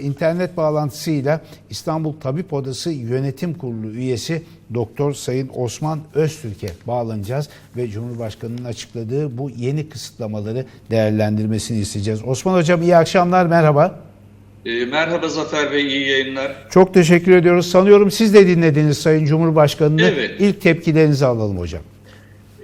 İnternet bağlantısıyla İstanbul Tabip Odası Yönetim Kurulu üyesi Doktor Sayın Osman Öztürk'e bağlanacağız ve Cumhurbaşkanı'nın açıkladığı bu yeni kısıtlamaları değerlendirmesini isteyeceğiz. Osman Hocam iyi akşamlar, merhaba. E, merhaba Zafer Bey, iyi yayınlar. Çok teşekkür ediyoruz. Sanıyorum siz de dinlediniz Sayın Cumhurbaşkanı'nı. Evet. İlk tepkilerinizi alalım hocam.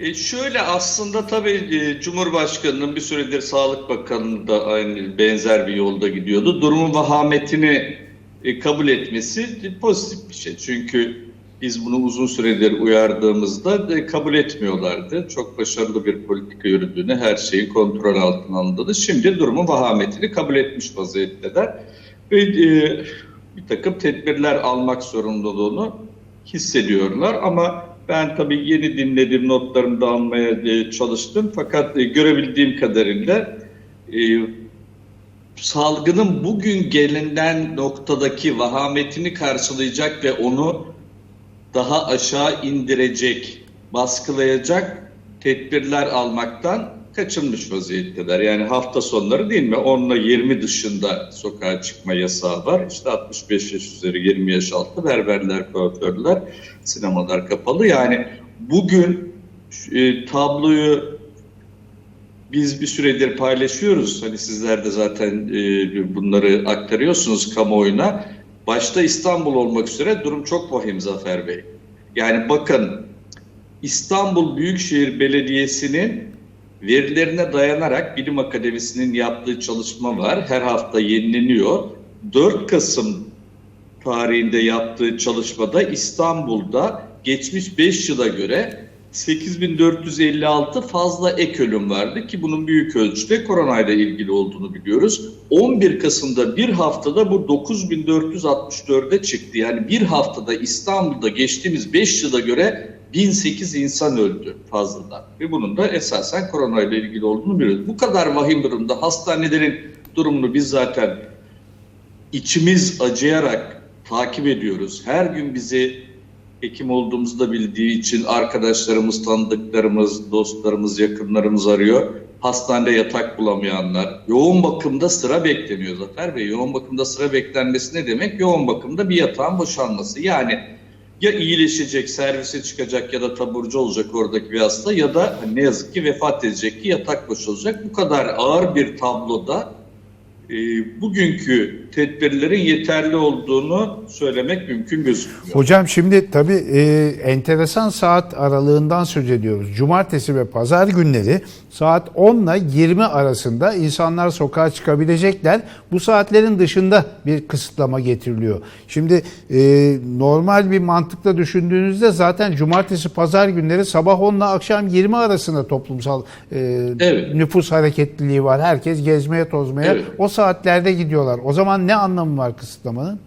E, şöyle aslında tabii e, Cumhurbaşkanı'nın bir süredir Sağlık Bakanı da aynı benzer bir yolda gidiyordu. Durumun vahametini e, kabul etmesi pozitif bir şey. Çünkü biz bunu uzun süredir uyardığımızda e, kabul etmiyorlardı. Çok başarılı bir politika yürüdüğünü, her şeyi kontrol altına alındığını. Şimdi durumun vahametini kabul etmiş vaziyetteler. Ve bir takım tedbirler almak zorunluluğunu hissediyorlar. Ama ben tabii yeni dinlediğim notlarımı da almaya e, çalıştım. Fakat e, görebildiğim kadarıyla e, salgının bugün gelinen noktadaki vahametini karşılayacak ve onu daha aşağı indirecek, baskılayacak tedbirler almaktan kaçınmış vaziyetteler. Yani hafta sonları değil mi? 10 ile 20 dışında sokağa çıkma yasağı var. İşte 65 yaş üzeri 20 yaş altı berberler, kuaförler, sinemalar kapalı. Yani bugün e, tabloyu biz bir süredir paylaşıyoruz. Hani sizler de zaten e, bunları aktarıyorsunuz kamuoyuna. Başta İstanbul olmak üzere durum çok vahim Zafer Bey. Yani bakın İstanbul Büyükşehir Belediyesi'nin verilerine dayanarak Bilim Akademisi'nin yaptığı çalışma var. Her hafta yenileniyor. 4 Kasım tarihinde yaptığı çalışmada İstanbul'da geçmiş 5 yıla göre 8456 fazla ek ölüm vardı ki bunun büyük ölçüde koronayla ilgili olduğunu biliyoruz. 11 Kasım'da bir haftada bu 9464'e çıktı. Yani bir haftada İstanbul'da geçtiğimiz 5 yıla göre 1008 insan öldü fazladan. Ve bunun da esasen koronayla ilgili olduğunu biliyoruz. Bu kadar vahim durumda hastanelerin durumunu biz zaten içimiz acıyarak takip ediyoruz. Her gün bizi hekim olduğumuzu da bildiği için arkadaşlarımız, tanıdıklarımız, dostlarımız, yakınlarımız arıyor. Hastanede yatak bulamayanlar, yoğun bakımda sıra bekleniyor Zafer Bey. Yoğun bakımda sıra beklenmesi ne demek? Yoğun bakımda bir yatağın boşalması. Yani ya iyileşecek, servise çıkacak ya da taburcu olacak oradaki bir hasta ya da ne yazık ki vefat edecek ki yatak boşalacak. Bu kadar ağır bir tabloda e, bugünkü tedbirlerin yeterli olduğunu söylemek mümkün gözükmüyor. Hocam şimdi tabii e, enteresan saat aralığından söz ediyoruz. Cumartesi ve pazar günleri saat 10 ile 20 arasında insanlar sokağa çıkabilecekler. Bu saatlerin dışında bir kısıtlama getiriliyor. Şimdi e, normal bir mantıkla düşündüğünüzde zaten cumartesi pazar günleri sabah 10 ile akşam 20 arasında toplumsal e, Evet. nüfus hareketliliği var. Herkes gezmeye tozmaya Evet. o saatlerde gidiyorlar. O zaman ne anlamı var kısıtlamanın?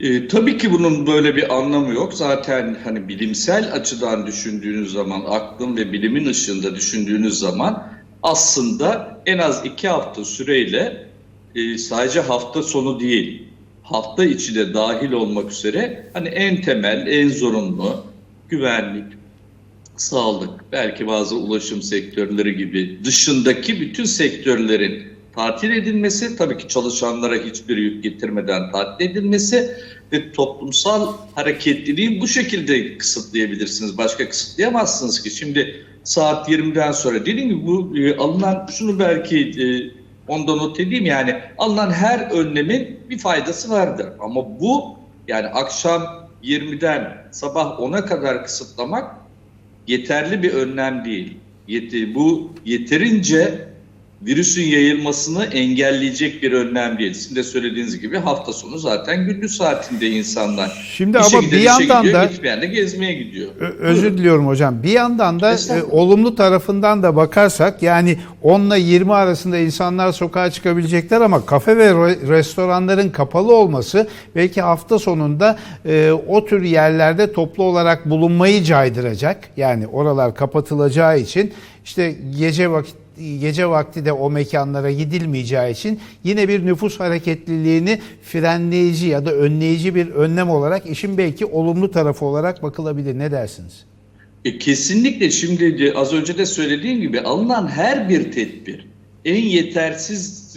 E, tabii ki bunun böyle bir anlamı yok. Zaten hani bilimsel açıdan düşündüğünüz zaman, aklın ve bilimin ışığında düşündüğünüz zaman aslında en az iki hafta süreyle e, sadece hafta sonu değil, hafta içi de dahil olmak üzere hani en temel, en zorunlu güvenlik, sağlık, belki bazı ulaşım sektörleri gibi dışındaki bütün sektörlerin tatil edilmesi, tabii ki çalışanlara hiçbir yük getirmeden tatil edilmesi ve toplumsal hareketliliği bu şekilde kısıtlayabilirsiniz. Başka kısıtlayamazsınız ki. Şimdi saat 20'den sonra dediğim gibi bu e, alınan şunu belki e, ondan not edeyim yani alınan her önlemin bir faydası vardır. Ama bu yani akşam 20'den sabah 10'a kadar kısıtlamak yeterli bir önlem değil. Yeti, bu yeterince virüsün yayılmasını engelleyecek bir önlem değil. Sizin de söylediğiniz gibi hafta sonu zaten gündüz saatinde insanlar Şimdi işe ama giden bir işe yandan gidiyor, da- gitmeyen de gezmeye gidiyor. Özür diliyorum hocam. Bir yandan da e, olumlu tarafından da bakarsak yani 10 ile 20 arasında insanlar sokağa çıkabilecekler ama kafe ve re- restoranların kapalı olması belki hafta sonunda e, o tür yerlerde toplu olarak bulunmayı caydıracak. Yani oralar kapatılacağı için işte gece vakit gece vakti de o mekanlara gidilmeyeceği için yine bir nüfus hareketliliğini frenleyici ya da önleyici bir önlem olarak işin belki olumlu tarafı olarak bakılabilir. Ne dersiniz? E, kesinlikle şimdi az önce de söylediğim gibi alınan her bir tedbir en yetersiz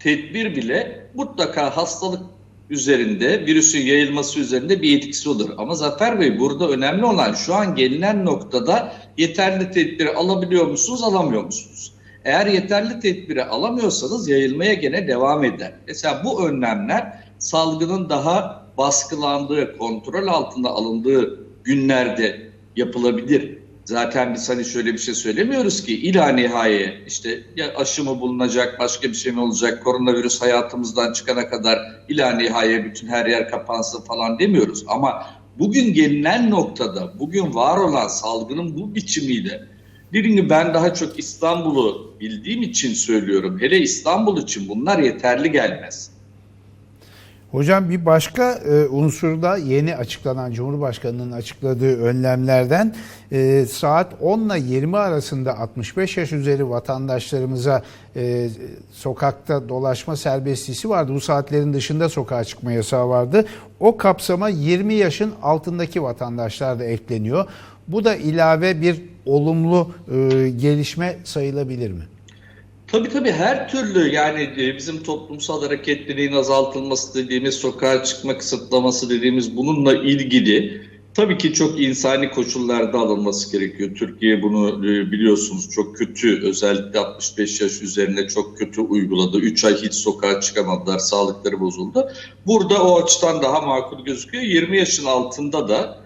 tedbir bile mutlaka hastalık üzerinde, virüsün yayılması üzerinde bir etkisi olur. Ama Zafer Bey burada önemli olan şu an gelinen noktada yeterli tedbiri alabiliyor musunuz, alamıyor musunuz? Eğer yeterli tedbiri alamıyorsanız yayılmaya gene devam eder. Mesela bu önlemler salgının daha baskılandığı, kontrol altında alındığı günlerde yapılabilir. Zaten biz hani şöyle bir şey söylemiyoruz ki ila nihaye işte ya aşı mı bulunacak, başka bir şey mi olacak, koronavirüs hayatımızdan çıkana kadar ila nihaye bütün her yer kapansın falan demiyoruz. Ama bugün gelinen noktada, bugün var olan salgının bu biçimiyle Gibi ben daha çok İstanbul'u bildiğim için söylüyorum. Hele İstanbul için bunlar yeterli gelmez. Hocam bir başka e, unsur da yeni açıklanan Cumhurbaşkanı'nın açıkladığı önlemlerden e, saat 10 ile 20 arasında 65 yaş üzeri vatandaşlarımıza e, sokakta dolaşma serbestisi vardı. Bu saatlerin dışında sokağa çıkma yasağı vardı. O kapsama 20 yaşın altındaki vatandaşlar da ekleniyor. Bu da ilave bir olumlu e, gelişme sayılabilir mi? Tabii tabii her türlü yani e, bizim toplumsal hareketliliğin azaltılması dediğimiz, sokağa çıkma kısıtlaması dediğimiz bununla ilgili tabii ki çok insani koşullarda alınması gerekiyor. Türkiye bunu e, biliyorsunuz çok kötü özellikle 65 yaş üzerine çok kötü uyguladı. 3 ay hiç sokağa çıkamadılar, sağlıkları bozuldu. Burada o açıdan daha makul gözüküyor. 20 yaşın altında da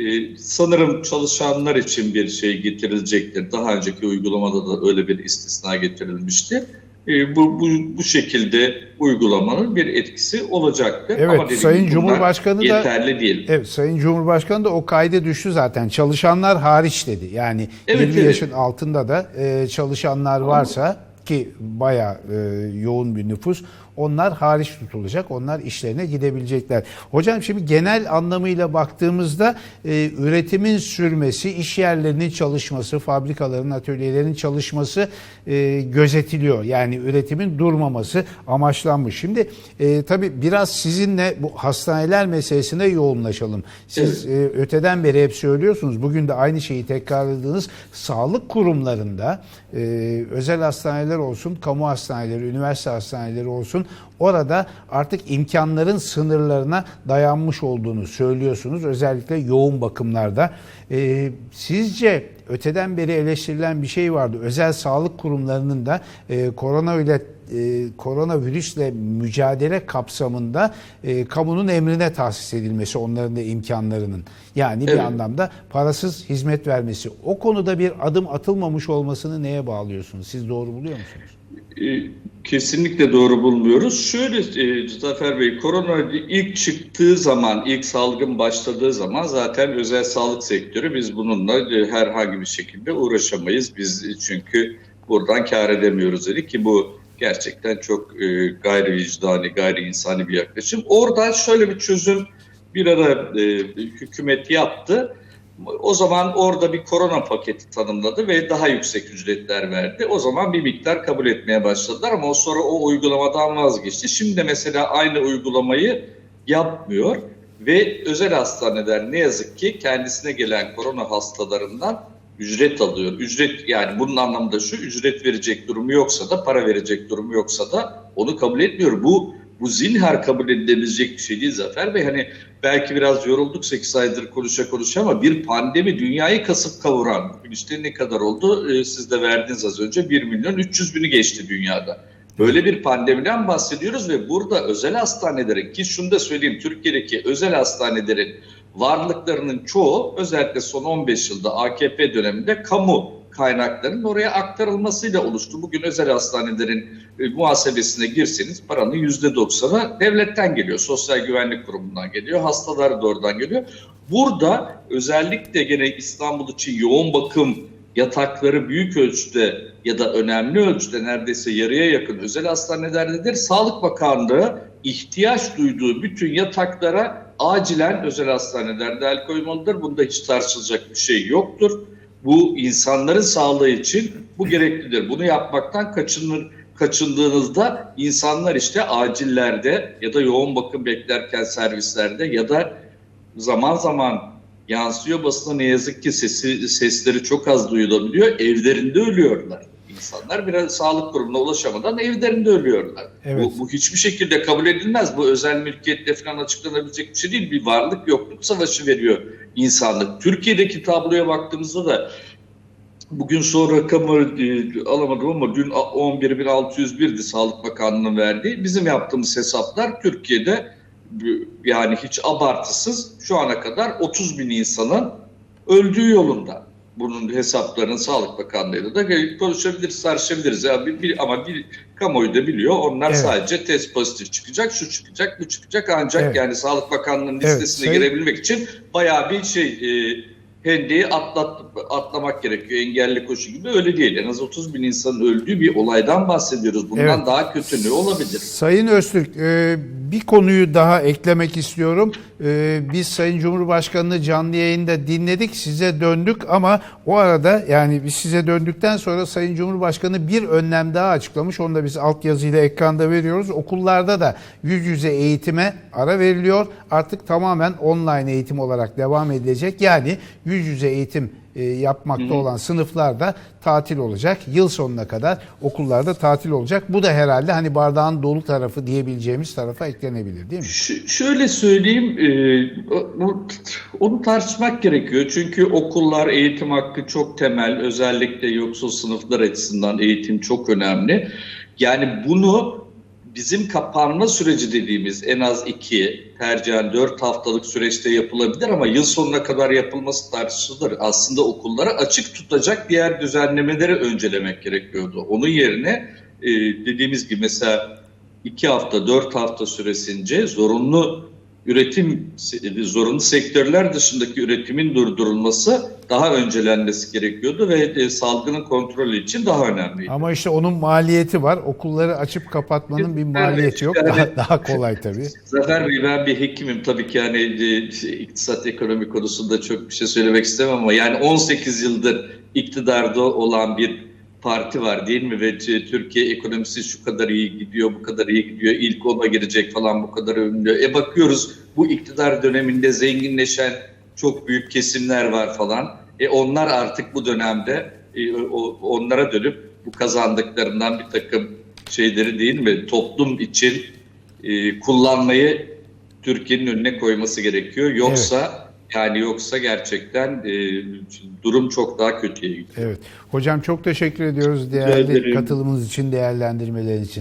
ee, sanırım çalışanlar için bir şey getirilecektir. Daha önceki uygulamada da öyle bir istisna getirilmişti. Ee, bu, bu, bu şekilde uygulamanın bir etkisi olacaktır. Evet, Ama Sayın gibi Cumhurbaşkanı da- yeterli değil. Evet Sayın Cumhurbaşkanı da o kayda düştü zaten. Çalışanlar hariç dedi. Yani Evet, 20 evet. yaşın altında da e, çalışanlar varsa ki bayağı e, yoğun bir nüfus onlar hariç tutulacak. Onlar işlerine gidebilecekler. Hocam şimdi genel anlamıyla baktığımızda e, üretimin sürmesi, iş yerlerinin çalışması, fabrikaların, atölyelerin çalışması e, gözetiliyor. Yani üretimin durmaması amaçlanmış. Şimdi e, tabii biraz sizinle bu hastaneler meselesine yoğunlaşalım. Siz e, öteden beri hep söylüyorsunuz. Bugün de aynı şeyi tekrarladığınız sağlık kurumlarında e, özel hastaneler olsun, kamu hastaneleri, üniversite hastaneleri olsun orada artık imkanların sınırlarına dayanmış olduğunu söylüyorsunuz. Özellikle yoğun bakımlarda. E, sizce öteden beri eleştirilen bir şey vardı. Özel sağlık kurumlarının da e, korona ile e, koronavirüsle mücadele kapsamında e, kamunun emrine tahsis edilmesi onların da imkanlarının. Yani bir Evet. anlamda parasız hizmet vermesi. O konuda bir adım atılmamış olmasını neye bağlıyorsunuz? Siz doğru buluyor musunuz? Kesinlikle doğru bulmuyoruz. Şöyle e, Zafer Bey, korona ilk çıktığı zaman, ilk salgın başladığı zaman zaten özel sağlık sektörü biz bununla e, herhangi bir şekilde uğraşamayız. Biz e, çünkü buradan kar edemiyoruz dedik ki bu gerçekten çok e, gayri vicdani, gayri insani bir yaklaşım. Oradan şöyle bir çözüm bir ara e, hükümet yaptı. O zaman orada bir korona paketi tanımladı ve daha yüksek ücretler verdi. O zaman bir miktar kabul etmeye başladılar ama o sonra o uygulamadan vazgeçti. Şimdi mesela aynı uygulamayı yapmıyor ve özel hastaneler ne yazık ki kendisine gelen korona hastalarından ücret alıyor. Ücret yani bunun anlamı da şu ücret verecek durumu yoksa da para verecek durumu yoksa da onu kabul etmiyor. Bu bu zinhar kabul edilebilecek bir şey değil Zafer Bey. Hani belki biraz yorulduk 8 aydır konuşa konuşa ama bir pandemi dünyayı kasıp kavuran. Bugün işte ne kadar oldu? Ee, siz de verdiniz az önce 1 milyon 300 bini geçti dünyada. Böyle bir pandemiden bahsediyoruz ve burada özel hastanelerin ki şunu da söyleyeyim Türkiye'deki özel hastanelerin varlıklarının çoğu özellikle son 15 yılda AKP döneminde kamu kaynaklarının oraya aktarılmasıyla oluştu. Bugün özel hastanelerin e, muhasebesine girseniz paranın %90'ı devletten geliyor. Sosyal Güvenlik Kurumu'ndan geliyor. Hastalar da oradan geliyor. Burada özellikle gene İstanbul için yoğun bakım yatakları büyük ölçüde ya da önemli ölçüde neredeyse yarıya yakın özel hastanelerdedir. Sağlık Bakanlığı ihtiyaç duyduğu bütün yataklara acilen özel hastanelerde el koymalıdır. Bunda hiç tartışılacak bir şey yoktur. Bu insanların sağlığı için bu gereklidir. Bunu yapmaktan kaçınır, kaçındığınızda insanlar işte acillerde ya da yoğun bakım beklerken servislerde ya da zaman zaman yansıyor basına ne yazık ki sesi, sesleri çok az duyulabiliyor. Evlerinde ölüyorlar insanlar biraz sağlık kurumuna ulaşamadan evlerinde ölüyorlar. Evet. Bu, bu hiçbir şekilde kabul edilmez. Bu özel mülkiyetle falan açıklanabilecek bir şey değil. Bir varlık yokluk savaşı veriyor insanlık. Türkiye'deki tabloya baktığımızda da Bugün son rakamı e, alamadım ama dün 11.601'di Sağlık Bakanlığı'nın verdiği. Bizim yaptığımız hesaplar Türkiye'de yani hiç abartısız şu ana kadar 30 bin insanın öldüğü yolunda. Bunun hesaplarını Sağlık Bakanlığı'yla da konuşabiliriz, tartışabiliriz. Ya bir, bir- ama bir kamuoyu da biliyor. Onlar Evet. sadece test pozitif çıkacak, şu çıkacak, bu çıkacak. Ancak Evet. yani Sağlık Bakanlığı'nın Evet, listesine sayın- girebilmek için bayağı bir şey e, hendeyi atlat, atlamak gerekiyor. Engelli koşu gibi öyle değil. En az 30 bin insanın öldüğü bir olaydan bahsediyoruz. Bundan Evet. daha kötü ne olabilir? Sayın Öztürk, e, bir konuyu daha eklemek istiyorum. E, Biz Sayın Cumhurbaşkanı'nı canlı yayında dinledik, size döndük ama o arada yani biz size döndükten sonra Sayın Cumhurbaşkanı bir önlem daha açıklamış. Onu da biz altyazıyla ekranda veriyoruz. Okullarda da yüz yüze eğitime ara veriliyor. Artık tamamen online eğitim olarak devam edilecek. Yani yüz yüze eğitim e, yapmakta olan sınıflarda tatil olacak. Yıl sonuna kadar okullarda tatil olacak. Bu da herhalde hani bardağın dolu tarafı diyebileceğimiz tarafa eklenebilir değil mi? Ş- şöyle söyleyeyim, e, onu tartışmak gerekiyor. Çünkü okullar eğitim hakkı çok temel, özellikle yoksul sınıflar açısından eğitim çok önemli. Yani bunu bizim kapanma süreci dediğimiz en az iki, tercihen dört haftalık süreçte yapılabilir ama yıl sonuna kadar yapılması tartışılır. Aslında okulları açık tutacak diğer düzenlemeleri öncelemek gerekiyordu. Onun yerine e, dediğimiz gibi mesela iki hafta, dört hafta süresince zorunlu üretim, zorunlu sektörler dışındaki üretimin durdurulması daha öncelenmesi gerekiyordu ve e, salgının kontrolü için daha önemliydi. Ama işte onun maliyeti var. Okulları açıp kapatmanın bir maliyeti yok. yani- Daha, daha kolay tabii. Zafer Bey ben bir hekimim tabii ki hani e, iktisat ekonomi konusunda çok bir şey söylemek istemem ama yani 18 yıldır iktidarda olan bir parti var değil mi ve t- Türkiye ekonomisi şu kadar iyi gidiyor bu kadar iyi gidiyor ilk ona girecek falan bu kadar ünlü. E bakıyoruz bu iktidar döneminde zenginleşen çok büyük kesimler var falan. E onlar artık bu dönemde e, o- onlara dönüp bu kazandıklarından bir takım şeyleri değil mi toplum için e, kullanmayı Türkiye'nin önüne koyması gerekiyor. Yoksa yani yoksa gerçekten e, durum çok daha kötüye gidiyor. Evet. Hocam çok teşekkür ediyoruz değerli katılımınız için, değerlendirmeleriniz için.